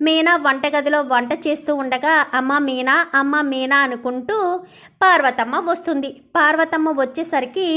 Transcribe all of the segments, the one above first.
మీనా వంటగదిలో వంట చేస్తూ ఉండగా అమ్మ మీనా అమ్మ మీనా అనుకుంటూ పార్వతమ్మ వస్తుంది. పార్వతమ్మ వచ్చేసరికి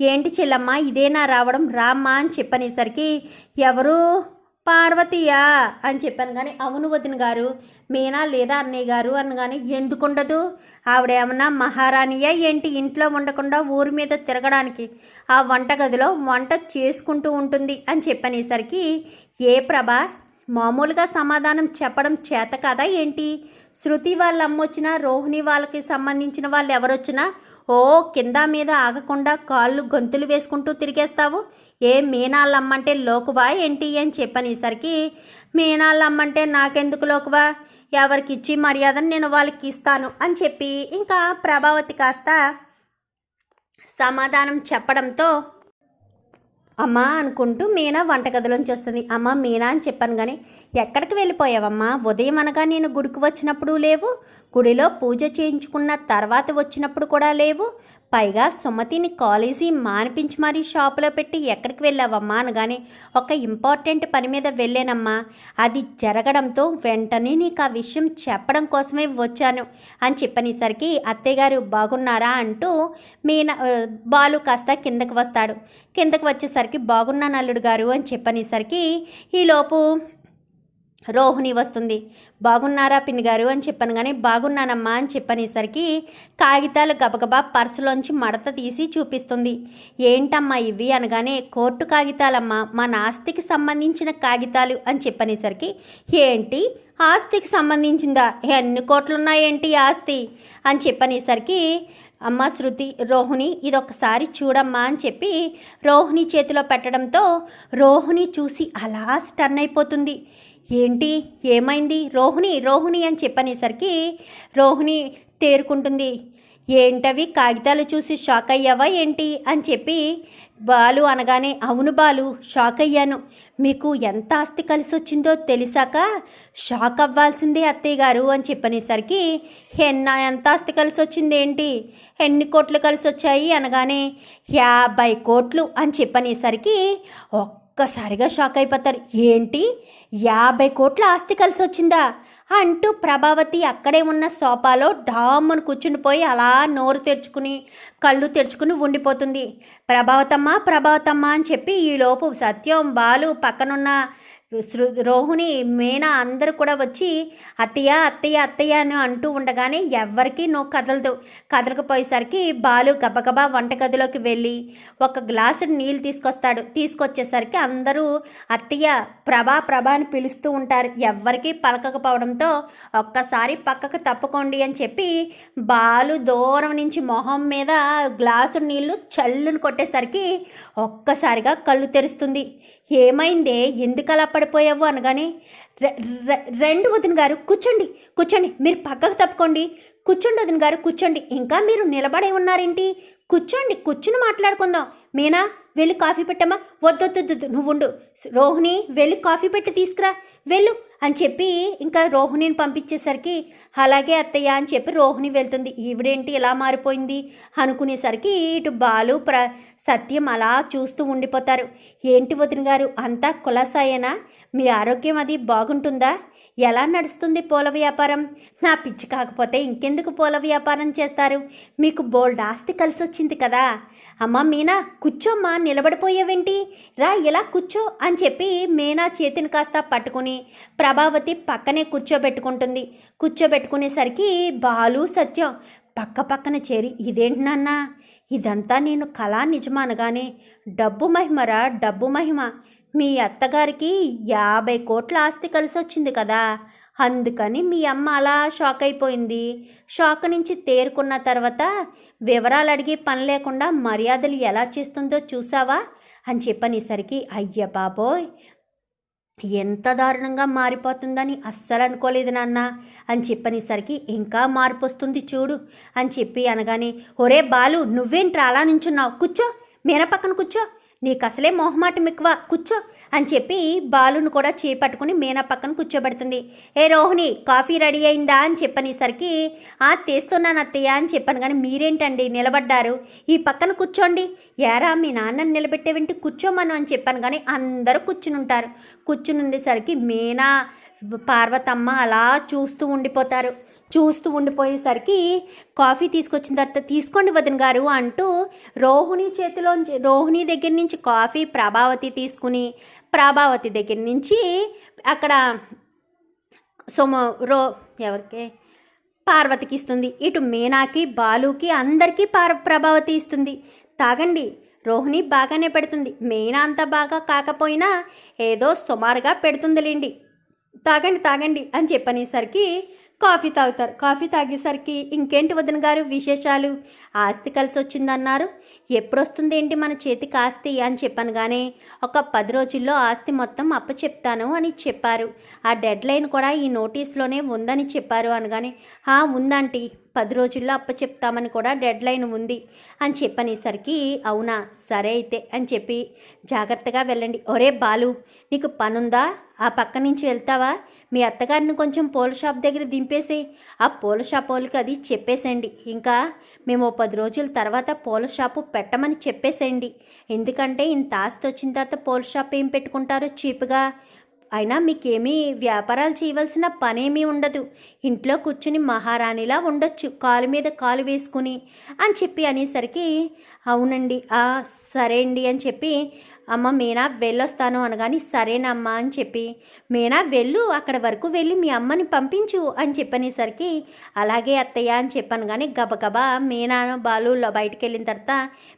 ఏంటి చెల్లమ్మ ఇదేనా రావడం? రామ్మా అని చెప్పనేసరికి ఎవరు? పార్వతీయా అని చెప్పాను. కానీ అవును వదిన గారు మీనా లేదా అన్నయ్య గారు అనగానే ఎందుకుండదు ఆవిడేమన్నా మహారాణియా ఏంటి? ఇంట్లో ఉండకుండా ఊరి మీద తిరగడానికి ఆ వంటగదిలో వంట చేసుకుంటూ ఉంటుంది అని చెప్పనేసరికి ఏ ప్రభ మామూలుగా సమాధానం చెప్పడం చేత కదా ఏంటి? శృతి వాళ్ళ అమ్మొచ్చినా రోహిణి వాళ్ళకి సంబంధించిన వాళ్ళు ఎవరొచ్చినా ఓ కింద మీద ఆగకుండా కాళ్ళు గొంతులు వేసుకుంటూ తిరిగేస్తావు? ఏ మీనాళ్ళమ్మంటే లోకువా ఏంటి అని చెప్పనేసరికి మీనాళ్ళమ్మంటే నాకెందుకు లోకువా? ఎవరికి ఇచ్చి మర్యాదను నేను వాళ్ళకి ఇస్తాను అని చెప్పి ఇంకా ప్రభావతి కాస్త సమాధానం చెప్పడంతో అమ్మా అనుకుంటూ మీనా వంటగదిలోంచి వస్తుంది. అమ్మ మీనా అని చెప్పాను కానీ ఎక్కడికి వెళ్ళిపోయావమ్మా? ఉదయం అనగా నేను గుడికి వచ్చినప్పుడు లేవు. గుడిలో పూజ చేయించుకున్న తర్వాత వచ్చినప్పుడు కూడా లేవు. పైగా సుమతిని కాలేజీ మానిపించి మరీ షాపులో పెట్టి ఎక్కడికి వెళ్ళావమ్మా అనగానే ఒక ఇంపార్టెంట్ పని మీద వెళ్ళానమ్మా. అది జరగడంతో వెంటనే నీకు ఆ విషయం చెప్పడం కోసమే వచ్చాను అని చెప్పనేసరికి అత్తయ్యగారు బాగున్నారా? అంటూ మీన బాలు కాస్త కిందకు వస్తాడు. కిందకు వచ్చేసరికి బాగున్నాను అల్లుడు గారు అని చెప్పనేసరికి ఈలోపు రోహిణి వస్తుంది. బాగున్నారా పిన్నిగారు? అని చెప్పాను కానీ బాగున్నానమ్మా అని చెప్పనేసరికి కాగితాలు గబగబా పర్సులోంచి మడత తీసి చూపిస్తుంది. ఏంటమ్మా ఇవి అనగానే కోర్టు కాగితాలమ్మా మా ఆస్తికి సంబంధించిన కాగితాలు అని చెప్పనేసరికి ఏంటి? ఆస్తికి సంబంధించిందా? ఎన్ని కోట్లున్నాయేంటి ఈ ఆస్తి? అని చెప్పనేసరికి అమ్మ శృతి రోహిణి ఇదొకసారి చూడమ్మా అని చెప్పి రోహిణి చేతిలో పెట్టడంతో రోహిణి చూసి అలా స్టన్ అయిపోతుంది ఏంటి? ఏమైంది? రోహిణి రోహిణి అని చెప్పనేసరికి రోహిణి తేరుకుంటుంది. ఏంటవి? కాగితాలు చూసి షాక్ అయ్యావా ఏంటి? అని చెప్పి బాలు అనగానే అవును బాలు షాక్ అయ్యాను. మీకు ఎంత ఆస్తి కలిసి వచ్చిందో తెలిసాక షాక్ అవ్వాల్సిందే అత్తయ్య గారు అని చెప్పనేసరికి ఎన్న ఎంత ఆస్తి కలిసి వచ్చింది ఏంటి? ఎన్ని కోట్లు కలిసి వచ్చాయి అనగానే యాభై కోట్లు అని చెప్పనేసరికి ఒక్కసారిగా షాక్ అయిపోతారు. ఏంటి? యాభై కోట్ల ఆస్తి కలిసి వచ్చిందా? అంటూ ప్రభావతి అక్కడే ఉన్న సోఫాలో డామ్మును కూర్చుండిపోయి అలా నోరు తెరుచుకుని కళ్ళు తెరుచుకుని ఉండిపోతుంది. ప్రభావతమ్మ ప్రభావతమ్మ అని చెప్పి ఈలోపు సత్యం బాలు పక్కనున్న రోహిణి మీనా అందరూ కూడా వచ్చి అత్తయ్య అత్తయ్య అత్తయ్య అని అంటూ ఉండగానే ఎవ్వరికీ నో కదలదు. కదలకపోయేసరికి బాలు గబగబా వంటగదిలోకి వెళ్ళి ఒక గ్లాసు నీళ్ళు తీసుకొస్తాడు. తీసుకొచ్చేసరికి అందరూ అత్తయ్య ప్రభా ప్రభా అని పిలుస్తూ ఉంటారు. ఎవ్వరికీ పలకకపోవడంతో ఒక్కసారి పక్కకు తప్పుకోండి అని చెప్పి బాలు దూరం నుంచి మొహం మీద గ్లాసు నీళ్ళు చల్లును కొట్టేసరికి ఒక్కసారిగా కళ్ళు తెరుస్తుంది. ఏమైందే? ఎందుకు అలా పడిపోయావు అనగానే రెండు వదిన గారు కూర్చోండి కూర్చోండి మీరు పక్కకు తప్పుకోండి. కూర్చోండి వదిన గారు కూర్చోండి. ఇంకా మీరు నిలబడే ఉన్నారేంటి? కూర్చోండి కూర్చుని మాట్లాడుకుందాం. మీనా వెళ్ళి కాఫీ పెట్టమ్మా. వద్దొద్దు నువ్వు ఉండు. రోహిణి వెళ్ళి కాఫీ పెట్టి తీసుకురా. వెళ్ళు అని చెప్పి ఇంకా రోహిణిని పంపించేసరికి అలాగే అత్తయ్య అని చెప్పి రోహిణి వెళ్తుంది. ఈవిడేంటి ఇలా మారిపోయింది? అనుకునేసరికి ఇటు బాలు ప్ర సత్యం అలా చూస్తూ ఉండిపోతారు. ఏంటి వదిన గారు అంతా కులాసాయేనా? మీ ఆరోగ్యం అది బాగుంటుందా? ఎలా నడుస్తుంది పూల వ్యాపారం? నా పిచ్చి కాకపోతే ఇంకెందుకు పూల వ్యాపారం చేస్తారు? మీకు బోల్డ్ ఆస్తి కలిసి వచ్చింది కదా. అమ్మ మీనా కూర్చోమ్మా నిలబడిపోయావేంటి? రా ఇలా కూర్చో అని చెప్పి మీనా చేతిని కాస్త పట్టుకుని ప్రభావతి పక్కనే కూర్చోబెట్టుకుంటుంది. కూర్చోబెట్టుకునేసరికి బాలు సత్యం పక్క పక్కన చేరి ఇదేంటి నాన్న? ఇదంతా నేను కళా నిజమానగానే. డబ్బు మహిమరా? డబ్బు మహిమ. మీ అత్తగారికి యాభై కోట్ల ఆస్తి కలిసి వచ్చింది కదా. అందుకని మీ అమ్మ అలా షాక్ అయిపోయింది. షాక్ నుంచి తేరుకున్న తర్వాత వివరాలు అడిగి పని లేకుండా మర్యాదలు ఎలా చేస్తుందో చూసావా? అని చెప్పనేసరికి అయ్య బాబోయ్! ఎంత దారుణంగా మారిపోతుందని అస్సలు అనుకోలేదు నాన్న! అని చెప్పనేసరికి ఇంకా మార్పు వస్తుంది చూడు! అని చెప్పి అనగానే ఒరే బాలు నువ్వేంట్రా అలా నుంచున్నావు? కూర్చో! మీన పక్కన కూర్చో! నీకు అసలే మొహమాటం ఎక్కువ. కూర్చో అని చెప్పి బాలును కూడా చేపట్టుకుని మీనా పక్కన కూర్చోబెడుతుంది. ఏ రోహిణి కాఫీ రెడీ అయిందా అని చెప్పనేసరికి ఆ తీస్తున్నాను అత్తయ్య అని చెప్పాను. కానీ మీరేంటండి నిలబడ్డారు? ఈ పక్కన కూర్చోండి. ఏరా మీ నాన్నని నిలబెట్టేవింటి కూర్చోమను అని చెప్పాను. కానీ అందరూ కూర్చుని ఉంటారు కూర్చుని ఉండేసరికి మీనా పార్వతమ్మ అలా చూస్తూ ఉండిపోతారు. చూస్తూ ఉండిపోయేసరికి కాఫీ తీసుకొచ్చిన తర్వాత తీసుకోండి వదిన గారు అంటూ రోహిణి చేతిలోంచి రోహిణి దగ్గర నుంచి కాఫీ ప్రభావతి తీసుకుని ప్రభావతి దగ్గర నుంచి అక్కడ సోమ రో ఎవరికి? పార్వతికి ఇస్తుంది. ఇటు మీనాకి బాలుకి అందరికీ పార్ ప్రభావతి ఇస్తుంది. తాగండి. రోహిణి బాగానే పెడుతుంది. మీనా అంత బాగా కాకపోయినా ఏదో సుమారుగా పెడుతుందిలేండి. తాగండి తాగండి అని చెప్పనేసరికి కాఫీ తాగుతారు. కాఫీ తాగేసరికి ఇంకేంటి వదిన గారు విశేషాలు? ఆస్తి కలిసి వచ్చిందన్నారు. ఎప్పుడొస్తుంది ఏంటి మన చేతికి ఆస్తి అని చెప్పాను కానీ ఒక పది రోజుల్లో ఆస్తి మొత్తం అప్ప చెప్తాను అని చెప్పారు. ఆ డెడ్ లైన్ కూడా ఈ నోటీస్లోనే ఉందని చెప్పారు అనగానే హా ఉందంటీ. పది రోజుల్లో అప్ప చెప్తామని కూడా డెడ్ లైన్ ఉంది అని చెప్పనేసరికి అవునా? సరే అయితే అని చెప్పి జాగ్రత్తగా వెళ్ళండి. ఒరే బాలు నీకు పనుందా? ఆ పక్క నుంచి వెళ్తావా? మీ అత్తగారిని కొంచెం పూల షాప్ దగ్గర దింపేసి ఆ పూల షాప్ వాళ్ళకి అది చెప్పేసేయండి. ఇంకా మేము పది రోజుల తర్వాత పూల షాపు పెట్టమని చెప్పేసేయండి. ఎందుకంటే ఇంత ఆస్తి వచ్చిన తర్వాత పూల షాప్ ఏం పెట్టుకుంటారో చీప్గా. అయినా మీకేమీ వ్యాపారాలు చేయవలసిన పనేమీ ఉండదు. ఇంట్లో కూర్చుని మహారాణిలా ఉండొచ్చు. కాలు మీద కాలు వేసుకుని అని చెప్పి అనేసరికి అవునండి. సరే అండి అని చెప్పి అమ్మ మీనా వెళ్ళొస్తాను అనగాని సరేనమ్మా అని చెప్పి మీనా వెళ్ళు అక్కడ వరకు వెళ్ళి మీ అమ్మని పంపించు అని చెప్పనేసరికి అలాగే అత్తయ్య అని చెప్పాను కానీ గబగబా మీనాను బాలు బయటికి వెళ్ళిన తర్వాత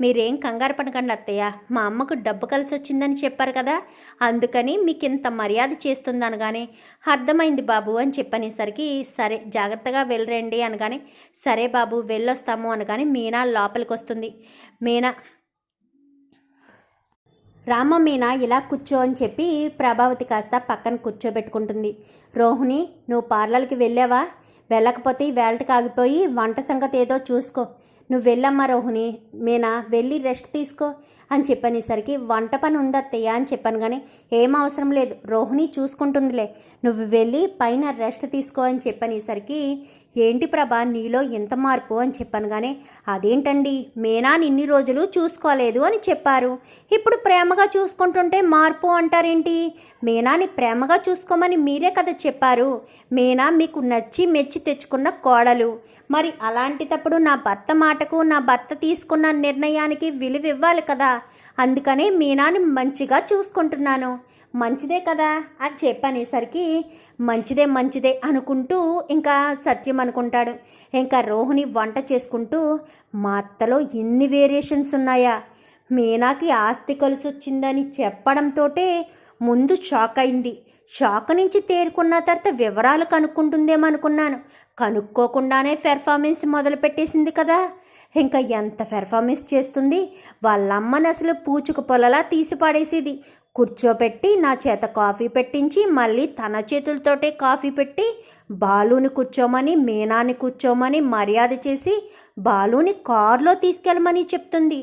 మీరేం కంగారు పడకండి అత్తయ్య మా అమ్మకు డబ్బు కలిసి వచ్చిందని చెప్పారు కదా అందుకని మీకు ఇంత మర్యాద చేస్తుంది అనగానే అర్థమైంది బాబు అని చెప్పనేసరికి సరే జాగ్రత్తగా వెళ్ళరండి అనగానే సరే బాబు వెళ్ళొస్తాము అనగానే మీనా లోపలికి వస్తుంది మీనా రామ ఇలా కూర్చో అని చెప్పి ప్రభావతి కాస్త పక్కన కూర్చోబెట్టుకుంటుంది. రోహిణి నువ్వు పార్లర్కి వెళ్ళావా? వెళ్ళకపోతే ఈ వేళకి ఆగిపోయి వంట సంగతి ఏదో చూసుకో. నువ్వు వెళ్ళమ్మా రోహిణి. మీనా వెళ్ళి రెస్ట్ తీసుకో. అని చెప్పనేసరికి వంట పని ఉంది అని చెప్పాను కానీ ఏం అవసరం లేదు. రోహిణి చూసుకుంటుందిలే. నువ్వు వెళ్ళి పైన రెస్ట్ తీసుకో అని చెప్పనేసరికి ఏంటి ప్రభా నీలో ఎంత మార్పు? అని చెప్పాను కానీ అదేంటండి? మేనా ఇన్ని రోజులు చూసుకోలేదు అని చెప్పారు. ఇప్పుడు ప్రేమగా చూసుకుంటుంటే మార్పు అంటారేంటి? మీనాని ప్రేమగా చూసుకోమని మీరే కదా చెప్పారు. మీనా మీకు నచ్చి మెచ్చి తెచ్చుకున్న కోడలు. మరి అలాంటిటప్పుడు నా భర్త మాటకు నా భర్త తీసుకున్న నిర్ణయానికి విలువ ఇవ్వాలి కదా. అందుకనే మీనాని మంచిగా చూసుకుంటున్నాను. మంచిదే కదా అని చెప్పనేసరికి మంచిదే మంచిదే అనుకుంటూ ఇంకా సత్యం అనుకుంటాడు. ఇంకా రోహిణి వంట చేసుకుంటూ మా అత్తలో ఇన్ని వేరియేషన్స్ ఉన్నాయా? మీనాకి ఆస్తి కలిసి వచ్చిందని చెప్పడంతోటే ముందు షాక్ అయింది. షాక్ నుంచి తేరుకున్న తర్వాత వివరాలు కనుక్కుంటుందేమో అనుకున్నాను కనుక్కోకుండానే పెర్ఫార్మెన్స్ మొదలుపెట్టేసింది కదా. ఇంకా ఎంత పెర్ఫార్మెన్స్ చేస్తుంది? వాళ్ళమ్మని అసలు పూచుకు పొలలా తీసి పడేసేది. కూర్చోపెట్టి నా చేత కాఫీ పెట్టించి మళ్ళీ తన చేతులతోటే కాఫీ పెట్టి బాలుని కూర్చోమని మీనాని కూర్చోమని మర్యాద చేసి బాలుని కారులో తీసుకెళ్ళమని చెప్తుంది.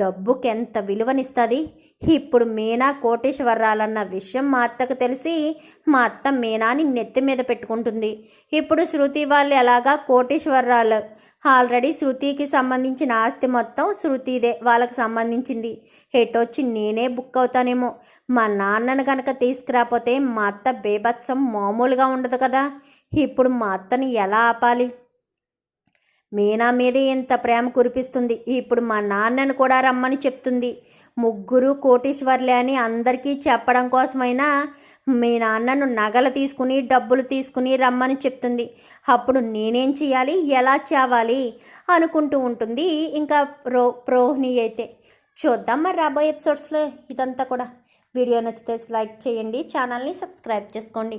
డబ్బుకి ఎంత విలువనిస్తుంది? ఇప్పుడు మీనా కోటేశ్వరరాలన్న విషయం మా అత్తకు తెలిసి మా అత్త మీనాని నెత్తి మీద పెట్టుకుంటుంది. ఇప్పుడు శృతి వాళ్ళు ఎలాగా కోటేశ్వరరాలు? ఆల్రెడీ శృతికి సంబంధించిన ఆస్తి మొత్తం శృతిదే వాళ్ళకి సంబంధించింది. ఎటొచ్చి నేనే బుక్ అవుతానేమో. మా నాన్నను కనుక తీసుకురాపోతే మా అత్త బేభత్సం మామూలుగా ఉండదు కదా. ఇప్పుడు మా అత్తని ఎలా ఆపాలి? మీనా మీదే ఇంత ప్రేమ కురిపిస్తుంది. ఇప్పుడు మా నాన్నను కూడా రమ్మని చెప్తుంది. ముగ్గురు కోటీశ్వర్లే అని అందరికీ చెప్పడం కోసమైనా మీ నాన్నను నగలు తీసుకుని డబ్బులు తీసుకుని రమ్మని చెప్తుంది. అప్పుడు నేనేం చేయాలి ఎలా చావాలి? అనుకుంటూ ఉంటుంది. ఇంకా ప్రో ప్రోహిణి అయితే. చూద్దాం మరి రాబోయే ఎపిసోడ్స్లో ఇదంతా కూడా. వీడియో నచ్చితే లైక్ చేయండి ఛానల్ని సబ్స్క్రైబ్ చేసుకోండి.